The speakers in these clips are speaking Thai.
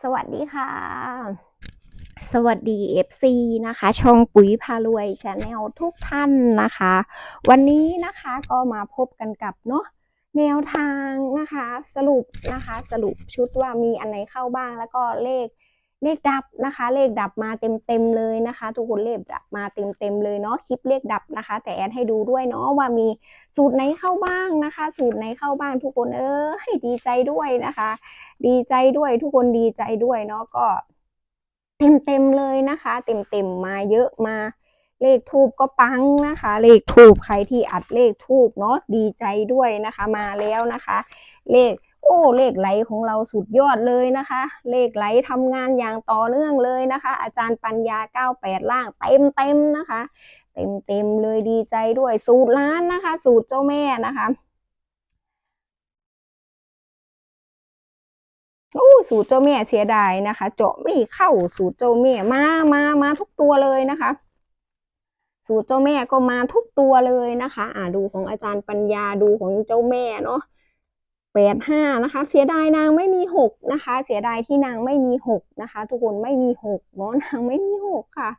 สวัสดีค่ะ สวัสดี FC นะคะ ช่องปุ๋ยพารวยชาแนลทุกท่านนะคะ วันนี้นะคะก็มาพบกันกับเนาะแนวทางนะคะ สรุปนะคะ สรุปชุดว่ามีอันไหนเข้าบ้างแล้วก็เลข เลขดับนะคะ เลขดับมาเต็มเต็มเลยนะคะ ทุกคนเลขดับมาเต็มเต็มเลยเนาะคลิปเลขดับนะคะ แต่แอนให้ดูด้วยเนาะว่ามีสูตรไหนเข้าบ้างนะคะ สูตรไหนเข้าบ้างทุกคนเออให้ดีใจด้วยนะคะ ดีใจด้วยทุกคนดีใจด้วยเนาะก็เต็มเต็มเลยนะคะ เต็มเต็มมาเยอะมาเลขทูบก็ปังนะคะ เลขทูบใครที่อัดเลขทูบเนาะดีใจด้วยนะคะ มาแล้วนะคะ เลข โอ้เลขไหลของเราสุดยอดเลยนะคะ เลขไหลทำงานอย่างต่อเนื่องเลยนะคะ อาจารย์ปัญญา 98 ล่างเต็มเต็มนะคะ เต็มเต็มเลยดีใจด้วยสูตรล้านนะคะ สูตรเจ้าแม่นะคะโอ้สูตรเจ้าแม่เสียดายนะคะ เจาะไม่เข้าสูตรเจ้าแม่มามามาทุกตัวเลยนะคะ สูตรเจ้าแม่ก็มาทุกตัวเลยนะคะ อ่าดูของอาจารย์ปัญญาดูของเจ้าแม่เนาะ แปดห้านะคะ เสียดายนางไม่มีหกนะคะ เสียดายที่นางไม่มีหกนะคะ ทุกคนไม่มีหกเนาะนางไม่มีหกค่ะ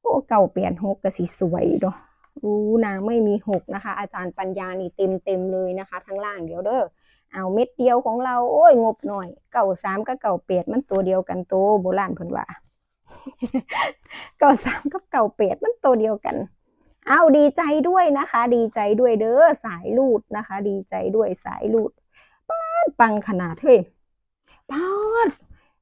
โอ้เก่าเปลี่ยนหกก็สิสวยเนาะอู้นางไม่มีหกนะคะ อาจารย์ปัญญานี่เต็มเต็มเลยนะคะทั้งล่างเดี๋ยวเด้อเอาเม็ดเดียวของเราโอ้ยงบหน่อย เก่าสามกับเก่าเป็ดมันตัวเดียวกันโตโบราณเพิ่นว่าเก่าสามกับเก่าเป็ดมันตัวเดียวกัน เอาดีใจด้วยนะคะ ดีใจด้วยเด้อสายลูดนะคะ ดีใจด้วยสายลูดป้าดปังขนาดเฮ้ยป้าด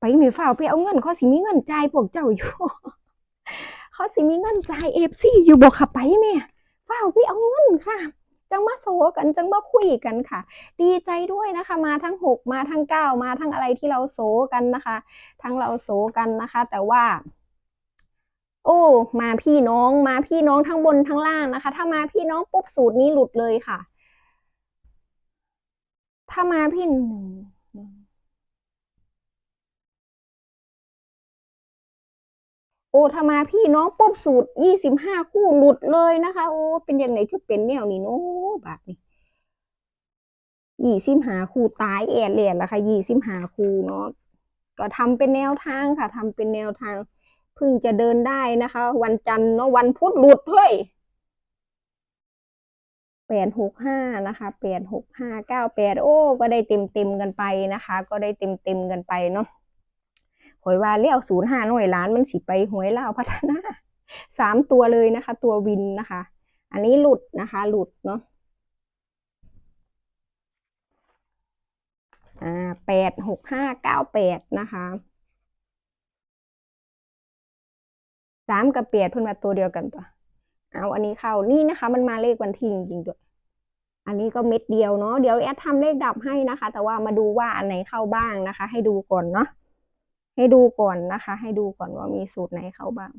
ไปมีฝ่าวไปเอาเงินเขาสิมีเงินจ่ายพวกเจ้าอยู่เขาสิมีเงินจ่ายเอฟซีอยู่บอกขับไปแม่ฝ่าวไปเอาเงินค่ะจังมาโซกันจังมาคุยกันค่ะ ดีใจด้วยนะคะ มาทั้งหกมาทั้งเก้ามาทั้งอะไรที่เราโซกันนะคะ ทั้งเราโซกันนะคะ แต่ว่า โอ้ มาพี่น้องมาพี่น้องทั้งบนทั้งล่างนะคะ ถ้ามาพี่น้องปุ๊บสูตรนี้หลุดเลยค่ะ ถ้ามาพี่หนึ่งโอ้ถ้ามาพี่น้องปุ๊บสูตรยี่สิบห้าคู่หลุดเลยนะคะ โอ้ เป็นยังไงคือเป็นแนวนี้เนาะบาดนี้ยี่สิบหาครูตายแอดเลียนแล้วค่ะยี่สิบหาครูเนาะก็ทำเป็นแนวทางค่ะทำเป็นแนวทาง เพิ่งจะเดินได้นะคะ วันจันทร์เนาะวันพุธหลุดเฮ้ยแปดหกห้านะคะแปดหกห้าเก้าแปดโอ้ ก็ได้เต็มเต็มกันไปนะคะ ก็ได้เต็มเต็มกันไปเนาะหวยว่าเลี้ยวศูนย์ห้าหน่วยล้านมันสิไปหวยลาวพัฒนาสามตัวเลยนะคะ ตัววินนะคะ อันนี้หลุดนะคะ หลุดเนาะอ่าแปดหกห้าเก้าแปดนะคะามกับแปดเพิ่นมาตัวเดียวกันปะเอาอันนี้เข้านี่นะคะ มันมาเลขวันที่จริงๆด้วยอันนี้ก็เม็ดเดียวเนาะเดี๋ยวแอดทำเลขดับให้นะคะ แต่ว่ามาดูว่าอันไหนเข้าบ้างนะคะ ให้ดูก่อนเนาะให้ดูก่อนนะคะ ให้ดูก่อนว่ามีสูตรไหนเข้าบ้าง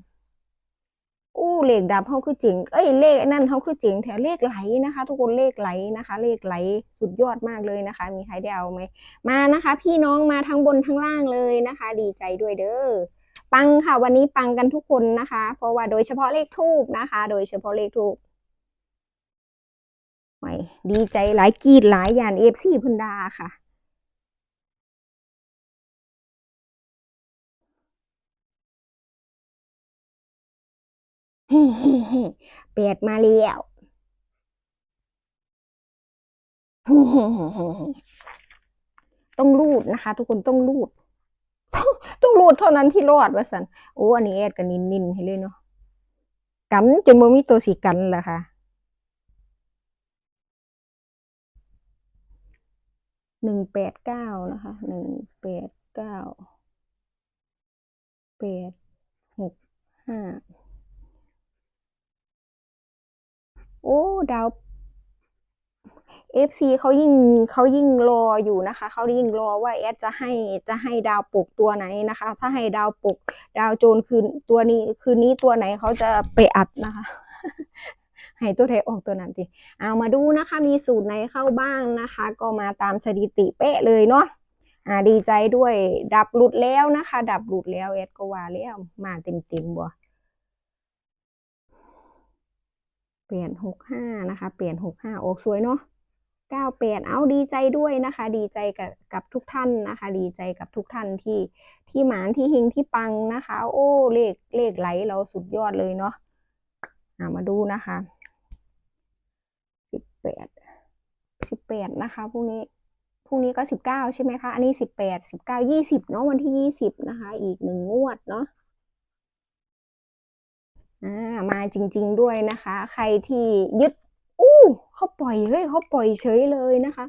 อู้เลขดับเขาคือจริง เอ้ยเลขนั่นเขาคือจริงแถวเลขไหลนะคะ ทุกคนเลขไหลนะคะ เลขไหลสุดยอดมากเลยนะคะ มีใครได้เอาไหมมานะคะ พี่น้องมาทั้งบนทั้งล่างเลยนะคะ ดีใจด้วยเด้อ ปังค่ะ วันนี้ปังกันทุกคนนะคะ เพราะว่าโดยเฉพาะเลขทูบนะคะ โดยเฉพาะเลขทูบไม่ดีใจหลายกีดหลายอย่างเอฟซีพุนดาค่ะเฮ้เฮ้เฮ้แปดมาแล้วเฮ้เฮ้เฮ้เฮ้เฮ้ต้องรูดนะคะ ทุกคนต้องรูด ต้องรูดเท่านั้นที่รอดว่าสันโอ้อันนี้แอดกันนินๆให้เลยเนาะกันจนบ่มีตัวสีกันละค่ะหนึ่งแปดเก้านะคะหนึ่งแปดเก้าแปดหกห้าโอ้ ดาว เอฟซีเขายิ่งเขายิ่งรออยู่นะคะ เขายิ่งรอว่าแอดจะให้จะให้ดาวปลุกตัวไหนนะคะ ถ้าให้ดาวปลุกดาวโจรคืนตัวนี้คืนนี้ตัวไหนเขาจะไปอัดนะคะ ให้ตัวไทยออกตัวนั้นสิเอามาดูนะคะ มีสูตรไหนเข้าบ้างนะคะ ก็มาตามสถิติเป๊ะเลยเนาะอ่าดีใจด้วย ดับหลุดแล้วนะคะ ดับหลุดแล้วเอดก็ว่าแล้วมาเต็มเต็มบ่เปลี่ยนหกห้านะคะ เปลี่ยนหกห้าออกสวยเนาะ เก้าแปดเอาดีใจด้วยนะคะ ดีใจกับกับทุกท่านนะคะ ดีใจกับทุกท่านที่ที่หมานที่เฮงที่ปังนะคะ โอ้เลขเลขไหลเราสุดยอดเลยเนาะมาดูนะคะสิบแปดสิบแปดนะคะพรุ่งนี้พรุ่งนี้ก็สิบเก้าใช่ไหมคะ อันนี้สิบแปดสิบเก้ายี่สิบเนาะวันที่ยี่สิบนะคะ อีกหนึ่งงวดเนาะมาจริง ๆ ด้วยนะคะ ใครที่ยึด เขาปล่อยเฮ้ยเขาปล่อยเฉยเลยนะคะ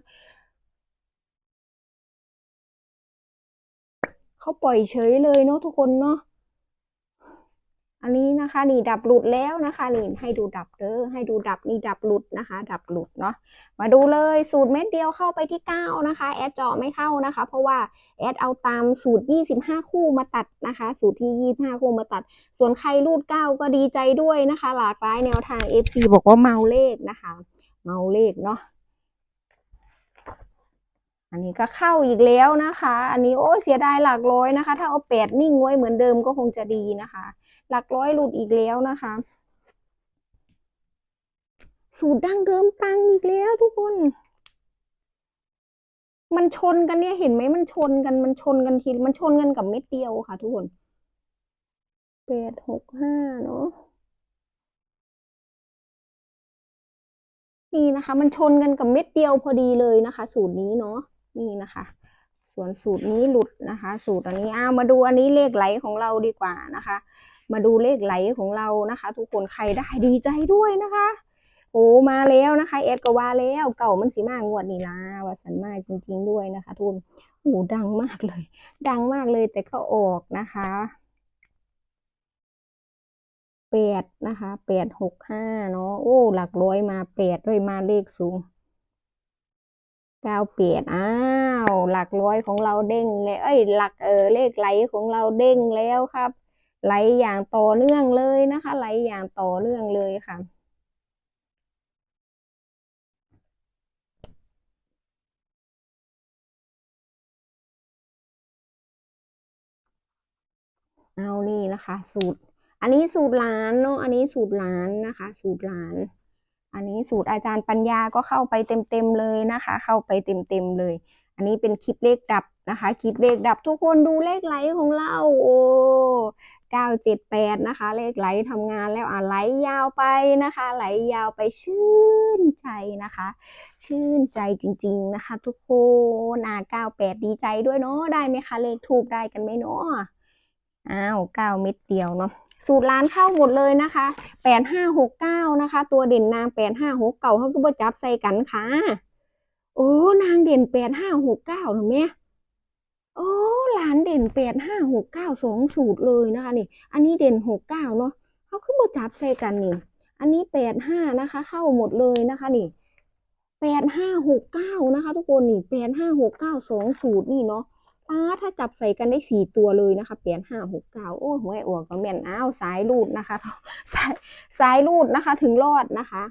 เขาปล่อยเฉยเลยเนาะทุกคนเนาะอันนี้นะคะ นี่ดับหลุดแล้วนะคะนี่ให้ดูดับเด้อให้ดูดับนี่ดับหลุดนะคะ ดับหลุดเนาะมาดูเลยสูตรเม็ดเดียวเข้าไปที่เก้านะคะ แอดเจาะไม่เข้านะคะ เพราะว่าแอดเอาตามสูตร 25 คู่มาตัดนะคะ สูตรที่ 25 คู่มาตัด ส่วนใครรูดเก้าก็ดีใจด้วยนะคะ หลากหลายแนวทาง FC บอกว่าเมาเลขนะคะ เมาเลขเนาะอันนี้ก็เข้าอีกแล้วนะคะ อันนี้โอ้ยเสียดายหลักร้อยนะคะ ถ้าเอาแปดนิ่งไว้เหมือนเดิมก็คงจะดีนะคะ หลักร้อยหลุดอีกแล้วนะคะ สูตรดั้งเดิมตังอีกแล้วทุกคน มันชนกันเนี่ยเห็นไหมมันชนกันมันชนกันทีมันชนกันกับเม็ดเดียวค่ะ ทุกคนแปดหกห้าเนาะ นี่นะคะ มันชนกันกับเม็ดเดียวพอดีเลยนะคะ สูตรนี้เนาะนี่นะคะ ส่วนสูตรนี้หลุดนะคะ สูตรอันนี้อ้าวมาดูอันนี้เลขไหลของเราดีกว่านะคะ มาดูเลขไหลของเรานะคะ ทุกคนใครได้ดีใจด้วยนะคะโอ้มาแล้วนะคะเอ็ดก็ว่าแล้วเก่ามันสีมากงวดนี้ละว่าสันมาจริง ๆด้วยนะคะ ทุกคนโอ้ดังมากเลย ดังมากเลยแต่ก็ออกนะคะ แปดนะคะแปดหกห้าเนาะโอ้ หลักร้อยมาแปดด้วยมาเลขสูงเก้าแปดอ้าว หลักร้อยของเราเด้งเลยเอ้ย หลักเออเลขไหลของเราเด้งแล้วครับ ไหลอย่างต่อเนื่องเลยนะคะ ไหลอย่างต่อเนื่องเลยค่ะเอานี่นะคะ สูตร อันนี้สูตรหลานเนาะ อันนี้สูตรหลานนะคะ สูตรหลาน อันนี้สูตรอาจารย์ปัญญาก็เข้าไปเต็มๆเลยนะคะ เข้าไปเต็มๆเลย อันนี้เป็นคลิปเลขดับนะคะ คลิปเลขดับทุกคนดูเลขไหลของเรา โอ้เก้าเจ็ดแปดนะคะ เลขไหลทำงานแล้วอะไหลยาวไปนะคะ ไหลยาวไปชื่นใจนะคะ ชื่นใจจริง ๆนะคะ ทุกคนอะเก้าแปดดีใจด้วยเนาะ ได้ไหมคะ เลขทูบได้กันไหมเนาะ อ้าวเก้าเม็ดเดียวเนาะ สูตรร้านเข้าหมดเลยนะคะแปดห้าหกเก้านะคะ ตัวเด่นนางแปดห้าหกเก่าเขาก็บ่จับใส่กันค่ะโอ้นางเด่นแปดห้าหกเก้าหรือแม่โอ้หลานเด่นแปดห้าหกเก้าสองสูตรเลยนะคะนี่ อันนี้เด่นหกเก้าเนาะเขาคือบ่จับใส่กันนี่ อันนี้แปดห้านะคะ เข้าหมดเลยนะคะนี่แปดห้าหกเก้านะคะ ทุกคนนี่แปดห้าหกเก้าสองสูตรนี่เนาะ ป้าถ้าจับใส่กันได้สี่ตัวเลยนะคะแปดห้าหกเก้าโอ้หวยอวกก็แม่นอ้าวสายรูดนะคะสายสายรูดนะคะ ถึงรอดนะคะ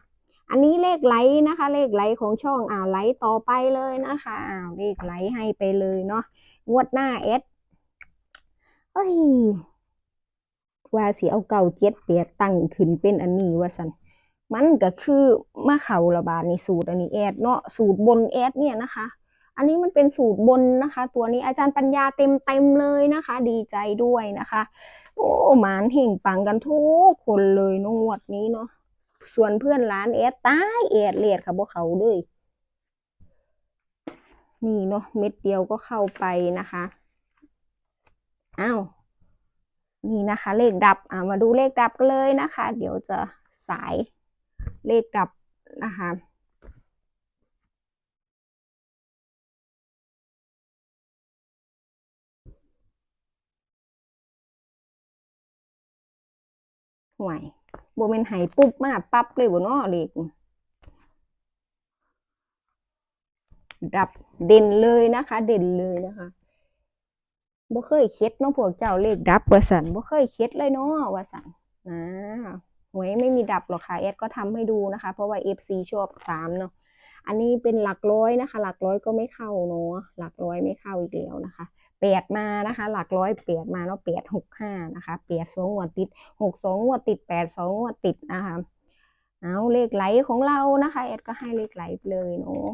อันนี้เลขไหลนะคะ เลขไหลของช่องอ่าวไหลต่อไปเลยนะคะอ้าวเลขไหลให้ไปเลยเนาะงวดหน้าเอสเอ้ยว่าสิเอาเก่าเจ็ดเปียตั้งขึ้นเป็นอันนี้ว่าสันมันก็คือมาเข่าระบาดในสูตรอันนี้แอดเนาะสูตรบนแอดเนี่ยนะคะ อันนี้มันเป็นสูตรบนนะคะ ตัวนี้อาจารย์ปัญญาเต็มเต็มเลยนะคะ ดีใจด้วยนะคะ โอ้หมานเห่งปังกันทุกคนเลยนงวดนี้เนาะส่วนเพื่อนร้านแอดตายแอดเลียดค่ะพวกเขาเลยนี่เนาะเม็ดเดียวก็เข้าไปนะคะอ้าวนี่นะคะ เลขดับอ่ามาดูเลขดับกันเลยนะคะ เดี๋ยวจะสายเลขดับนะคะ ห่วยโบเมนใหายปุ๊บมาปั๊บเลยบ่เนาะเลขดับเด่นเลยนะคะ เด่นเลยนะคะบ่เคยเค็ดเนาะพวกเจ้าเลขดับว่าสันบ่เคยเค็ดเลยเนาะว่าสันนะหวยไม่มีดับหรอกค่ะแอดก็ทำให้ดูนะคะ เพราะว่า FC ชอบถามเนาะอันนี้เป็นหลักร้อยนะคะ หลักร้อยก็ไม่เข้าเนาะหลักร้อยไม่เข้าอีกแล้วนะคะ แปดมานะคะ หลักร้อยแปดมาเนาะแปดหกห้านะคะแปดสองงวดติดหกสองงวดติดแปดสองงวดติดนะคะเอาเลขไหลของเรานะคะแอดก็ให้เลขไหลเลยเนาะ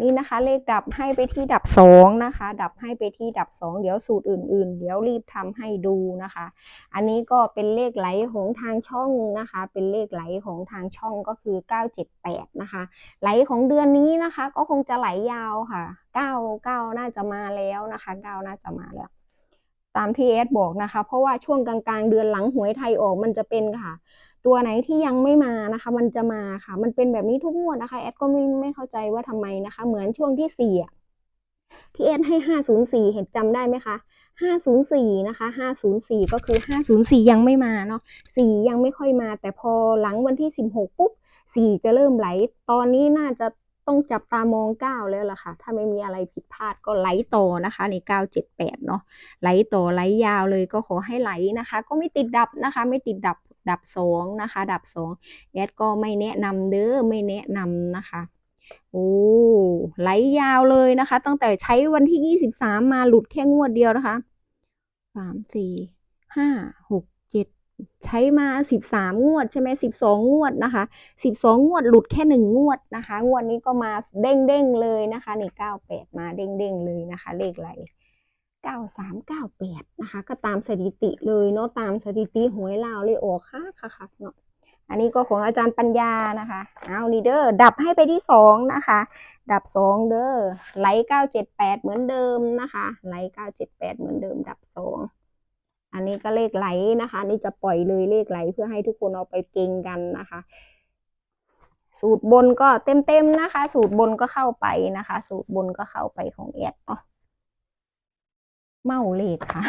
นี่นะคะ เลขดับให้ไปที่ดับสองนะคะ ดับให้ไปที่ดับสองเดี๋ยวสูตรอื่น ๆ เดี๋ยวรีบทำให้ดูนะคะ อันนี้ก็เป็นเลขไหลของทางช่องนะคะ เป็นเลขไหลของทางช่องก็คือ 978 นะคะ ไหลของเดือนนี้นะคะ ก็คงจะไหลยาวค่ะ 9 9 น่าจะมาแล้วนะคะ 9 น่าจะมาแล้ว ตามที่เอสบอกนะคะ เพราะว่าช่วงกลางๆ เดือนหลังหวยไทยออกมันจะเป็นค่ะ ตัวไหนที่ยังไม่มานะคะ มันจะมาค่ะ มันเป็นแบบนี้ทุกงวดนะคะแอดก็ไม่ไม่เข้าใจว่าทำไมนะคะ เหมือนช่วงที่สี่อะที่เอสให้ห้าศูนย์สี่เห็นจำได้ไหมคะห้าศูนย์สี่นะคะห้าศูนย์สี่ก็คือห้าศูนย์สี่ยังไม่มาเนาะสี่ยังไม่ค่อยมา แต่พอหลังวันที่สิบหกปุ๊บสี่จะเริ่มไหล ตอนนี้น่าจะต้องจับตามองเก้าแล้วล่ะค่ะ ถ้าไม่มีอะไรผิดพลาดก็ไหลต่อนะคะ ในเก้าเจ็ดแปดเนาะไหลต่อไหลยาวเลยก็ขอให้ไหลนะคะ ก็ไม่ติดดับนะคะ ไม่ติดดับ ดับสองนะคะ ดับสองแอดก็ไม่แนะนำเด้อไม่แนะนำนะคะโอ้ไหลยาวเลยนะคะ ตั้งแต่ใช้วันที่ยี่สิบสามมาหลุดแค่งวดเดียวนะคะสามสี่ห้าหกเจ็ดใช้มาสิบสามงวดใช่ไหมสิบสองงวดนะคะสิบสองงวดหลุดแค่หนึ่งงวดนะคะ งวดนี้ก็มาเด้งเด้งเลยนะคะนี่เก้าแปดมาเด้งเด้งเลยนะคะ เลขไหล เก้าสามเก้าแปดนะคะ ก็ตามสถิติเลยเนาะตามสถิติหวยลาวเลยโอ้ค่ะค่ะค่ะเนาะอันนี้ก็ของอาจารย์ปัญญานะคะเอานี่เด้อดับให้ไปที่สองนะคะ ดับสองเด้อไหลเก้าเจ็ดแปดเหมือนเดิมนะคะไหลเก้าเจ็ดแปดเหมือนเดิม ดับสองอันนี้ก็เลขไหลนะคะนี่จะปล่อยเลยเลขไหลเพื่อให้ทุกคนเอาไปเก่งกันนะคะ สูตรบนก็เต็มๆนะคะ สูตรบนก็เข้าไปนะคะ สูตรบนก็เข้าไปของแอดเนาะ เมาเลขค่ะ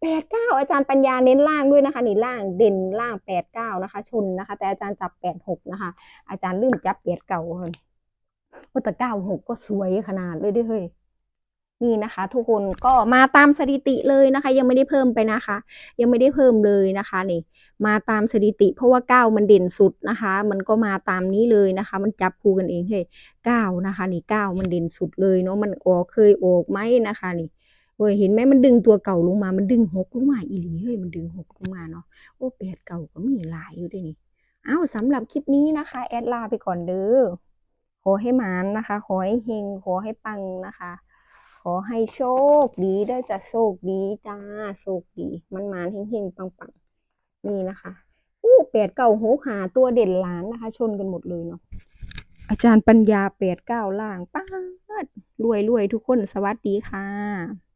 แปดเก้าอาจารย์ปัญญาเน้นล่างด้วยนะคะนี่ล่างเด่นล่างแปดเก้านะคะ ชนนะคะ แต่อาจารย์จับแปดหกนะคะ อาจารย์ลืมจับแปดเก่าเลยว่าแต่เก้าหกก็สวยขนาดเลยด้วยเฮ้ยนี่นะคะ ทุกคนก็มาตามสถิติเลยนะคะ ยังไม่ได้เพิ่มไปนะคะ ยังไม่ได้เพิ่มเลยนะคะนี่ มาตามสถิติ เพราะว่าเก้ามันเด่นสุดนะคะ มันก็มาตามนี้เลยนะคะ มันจับคู่กันเองเฮ้ยเก้านะคะ นี่เก้ามันเด่นสุดเลยเนาะมันออกเคยออกไหมนะคะนี่ เว้ยเห็นไหมมันดึงตัวเก่าลงมา มันดึงหกลงมาอีหลีเฮ้ยมันดึงหกลงมาเนาะโอ้แปดเก่าก็มีหลายอยู่ด้วยนี่อ้าวสำหรับคลิปนี้นะคะ แอดลาไปก่อนเด้อขอให้หมานนะคะ ขอให้เฮงขอให้ปังนะคะ ขอให้โชคดีเด้จะโชคดีจ้าโชคดีมันมานๆเฮงๆปังนี่นะคะอู้แปดเก้าหกหาตัวเด่นล้านนะคะ ชนกันหมดเลยเนาะอาจารย์ปัญญาแปดเก้าล่างป้าดรวยรวยทุกคนสวัสดีค่ะ